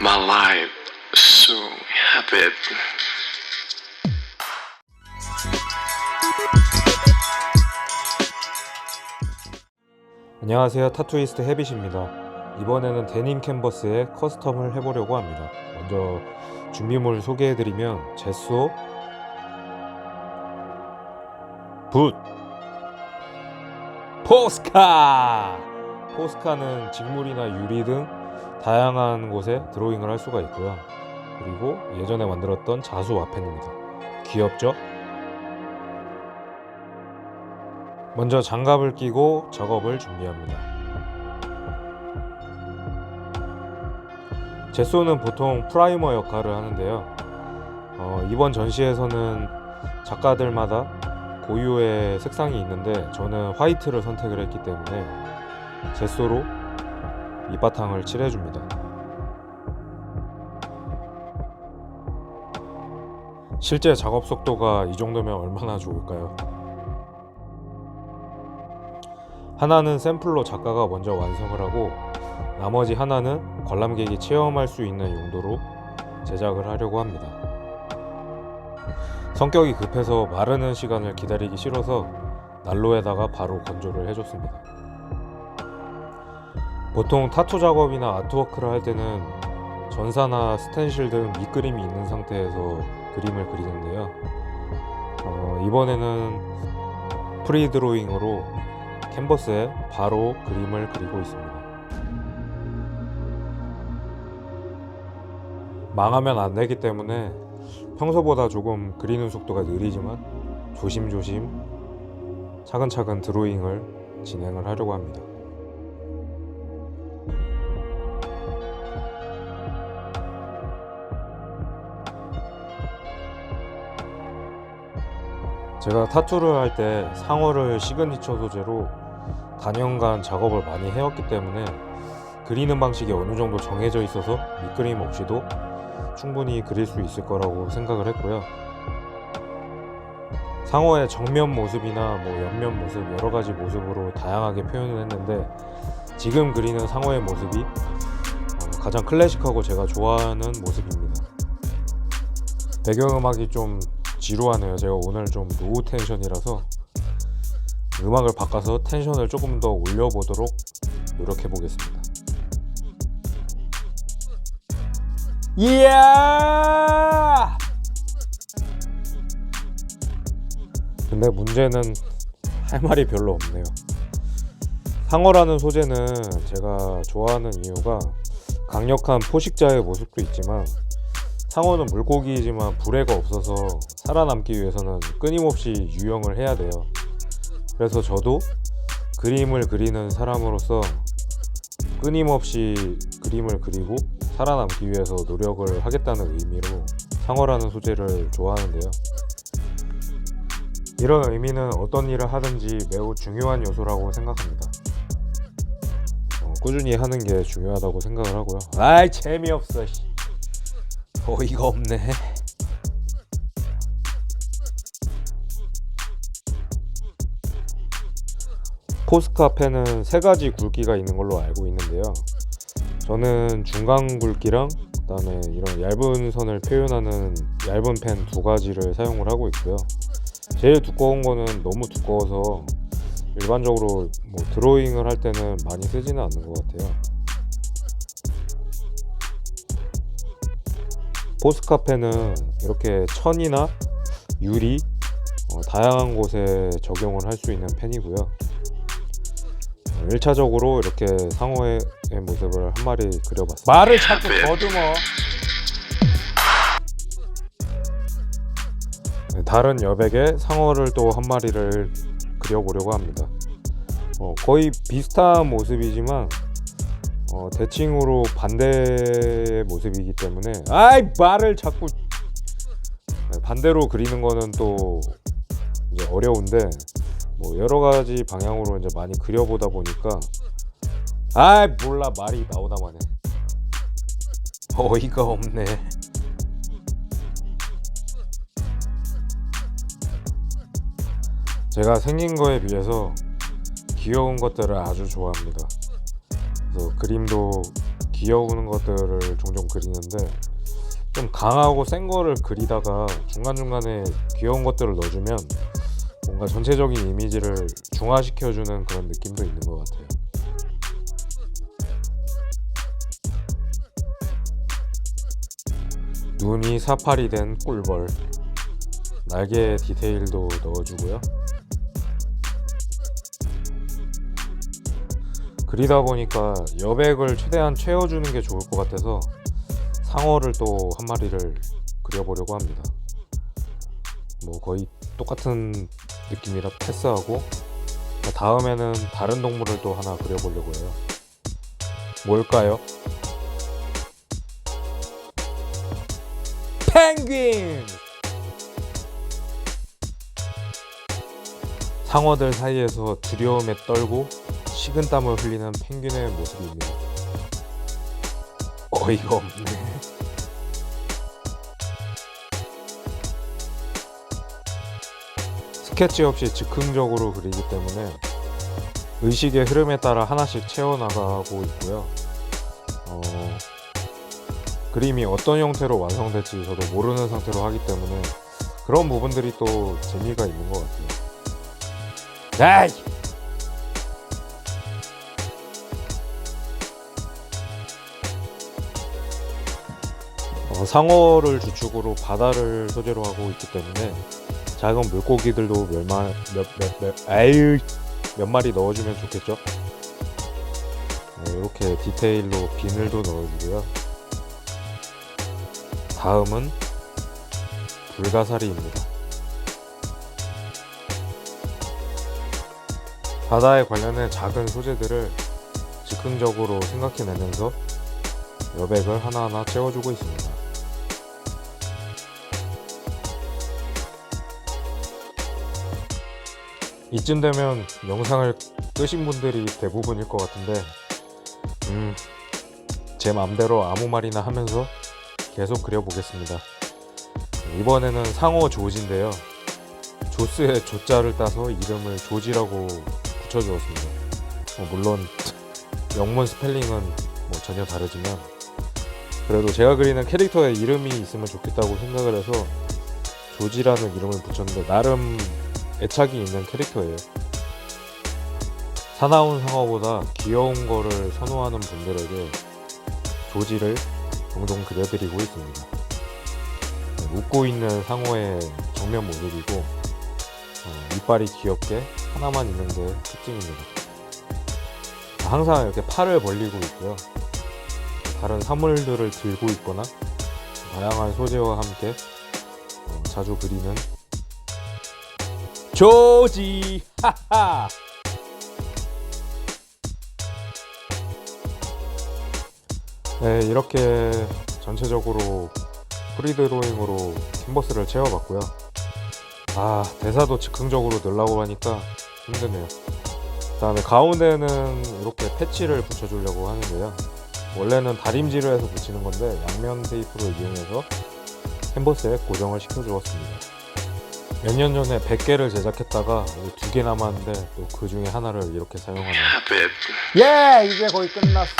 my life soon. Happen. 안녕하세요. 타투이스트 헤빗입니다. 이번에는 데님 캔버스에 커스텀을 해보려고 합니다. 먼저 준비물 소개해드리면 제소 붓 포스카! 포스카는 직물이나 유리 등 다양한 곳에 드로잉을 할 수가 있고요 그리고 예전에 만들었던 자수 와펜입니다 귀엽죠? 먼저 장갑을 끼고 작업을 준비합니다. 제소는 보통 프라이머 역할을 하는데요. 어, 이번 전시에서는 작가들마다 고유의 색상이 있는데 저는 화이트를 선택을 했기 때문에 제소로 밑바탕을 칠해줍니다. 실제 작업 속도가 이 정도면 얼마나 좋을까요? 하나는 샘플로 작가가 먼저 완성을 하고 나머지 하나는 관람객이 체험할 수 있는 용도로 제작을 하려고 합니다. 성격이 급해서 마르는 시간을 기다리기 싫어서 난로에다가 바로 건조를 해줬습니다. 보통 타투 작업이나 아트워크를 할 때는 전사나 스텐실 등 밑그림이 있는 상태에서 그림을 그리는데요. 어, 이번에는 프리드로잉으로 캔버스에 바로 그림을 그리고 있습니다. 망하면 안 되기 때문에 평소보다 조금 그리는 속도가 느리지만 조심조심 차근차근 드로잉을 진행을 하려고 합니다. 제가 타투를 할 때 상어를 시그니처 소재로 단연간 작업을 많이 해왔기 때문에 그리는 방식이 어느 정도 정해져 있어서 밑그림 없이도 충분히 그릴 수 있을 거라고 생각을 했고요. 상어의 정면 모습이나 뭐 옆면 모습 여러 가지 모습으로 다양하게 표현을 했는데 지금 그리는 상어의 모습이 어, 가장 클래식하고 제가 좋아하는 모습입니다. 배경음악이 좀 지루하네요. 제가 오늘 좀 노우 텐션이라서 음악을 바꿔서 텐션을 조금 더 올려보도록 노력해 보겠습니다. 이야! 근데 문제는 할 말이 별로 없네요. 상어라는 소재는 제가 좋아하는 이유가 강력한 포식자의 모습도 있지만 상어는 물고기이지만 불에가 없어서 살아남기 위해서는 끊임없이 유영을 해야 돼요. 그래서 저도 그림을 그리는 사람으로서 끊임없이 그림을 그리고 살아남기 위해서 노력을 하겠다는 의미로 상어라는 소재를 좋아하는데요. 이런 의미는 어떤 일을 하든지 매우 중요한 요소라고 생각합니다. 어, 꾸준히 하는 게 중요하다고 생각을 하고요. 아이 재미없어. 씨. 어이가 없네. 포스카 펜은 세 가지 굵기가 있는 걸로 알고 있는데요. 저는 중간 굵기랑 그다음에 이런 얇은 선을 표현하는 얇은 펜 두 가지를 사용을 하고 있고요. 제일 두꺼운 거는 너무 두꺼워서 일반적으로 뭐 드로잉을 할 때는 많이 쓰지는 않는 것 같아요. 포스카 펜은 이렇게 천이나 유리 어, 다양한 곳에 적용을 할 수 있는 펜이고요. 1차적으로 이렇게 상어의 모습을 한 마리 그려봤습니다. 말을 자꾸 더듬어. 네, 다른 여백에 상어를 또 한 마리를 그려보려고 합니다. 어, 거의 비슷한 모습이지만 어, 대칭으로 반대의 모습이기 때문에 아이 말을 자꾸 네, 반대로 그리는 거는 또 이제 어려운데 뭐 여러 가지 방향으로 이제 많이 그려보다 보니까 아이 몰라 말이 나오다만 해 어이가 없네. 제가 생긴 거에 비해서 귀여운 것들을 아주 좋아합니다 그래서 그림도 귀여운 것들을 종종 그리는데 좀 강하고 센 거를 그리다가 중간중간에 귀여운 것들을 넣어주면 뭔가 전체적인 이미지를 중화시켜주는 그런 느낌도 있는 것 같아요. 눈이 사팔이 된 꿀벌 날개 디테일도 넣어주고요. 그리다 보니까 여백을 최대한 채워주는 게 좋을 것 같아서 상어를 또 한 마리를 그려보려고 합니다. 뭐 거의 똑같은 느낌이라 패스하고 다음에는 다른 동물을 또 하나 그려보려고 해요. 뭘까요? 펭귄! 상어들 사이에서 두려움에 떨고 식은땀을 흘리는 펭귄의 모습입니다. 어이가 없네. 스케치 없이 즉흥적으로 그리기 때문에 의식의 흐름에 따라 하나씩 채워나가고 있고요. 어, 그림이 어떤 형태로 완성될지 저도 모르는 상태로 하기 때문에 그런 부분들이 또 재미가 있는 것 같아요. 야이! 상어를 주축으로 바다를 소재로 하고 있기 때문에 작은 물고기들도 몇 마, 몇, 몇, 몇, 아유, 몇 마리 넣어주면 좋겠죠? 네, 이렇게 디테일로 비늘도 넣어주고요. 다음은 불가사리입니다. 바다에 관련된 작은 소재들을 즉흥적으로 생각해내면서 여백을 하나하나 채워주고 있습니다. 이쯤 되면 영상을 끄신 분들이 대부분일 것 같은데, 음, 제 맘대로 아무 말이나 하면서 계속 그려보겠습니다. 이번에는 상어 조지인데요. 조스의 조자를 따서 이름을 조지라고 붙여주었습니다. 뭐 물론 영문 스펠링은 뭐 전혀 다르지만 그래도 제가 그리는 캐릭터에 이름이 있으면 좋겠다고 생각을 해서 조지라는 이름을 붙였는데 나름 애착이 있는 캐릭터예요. 사나운 상어보다 귀여운 거를 선호하는 분들에게 조지를 종종 그려드리고 있습니다. 네, 웃고 있는 상어의 정면 모습이고 어, 이빨이 귀엽게 하나만 있는 게 특징입니다. 항상 이렇게 팔을 벌리고 있고요. 다른 사물들을 들고 있거나 다양한 소재와 함께 어, 자주 그리는 조지. 하하. 네 이렇게 전체적으로 프리드로잉으로 캔버스를 채워봤고요. 아 대사도 즉흥적으로 넣으려고 하니까 힘드네요. 그 다음에 가운데는 이렇게 패치를 붙여주려고 하는데요. 원래는 다림질을 해서 붙이는 건데 양면 테이프를 이용해서 캔버스에 고정을 시켜 주었습니다 몇 년 전에 100개를 제작했다가 두 개 남았는데 또 그 중에 하나를 이렇게 사용하네요 habit. 예 이제 거의 끝났어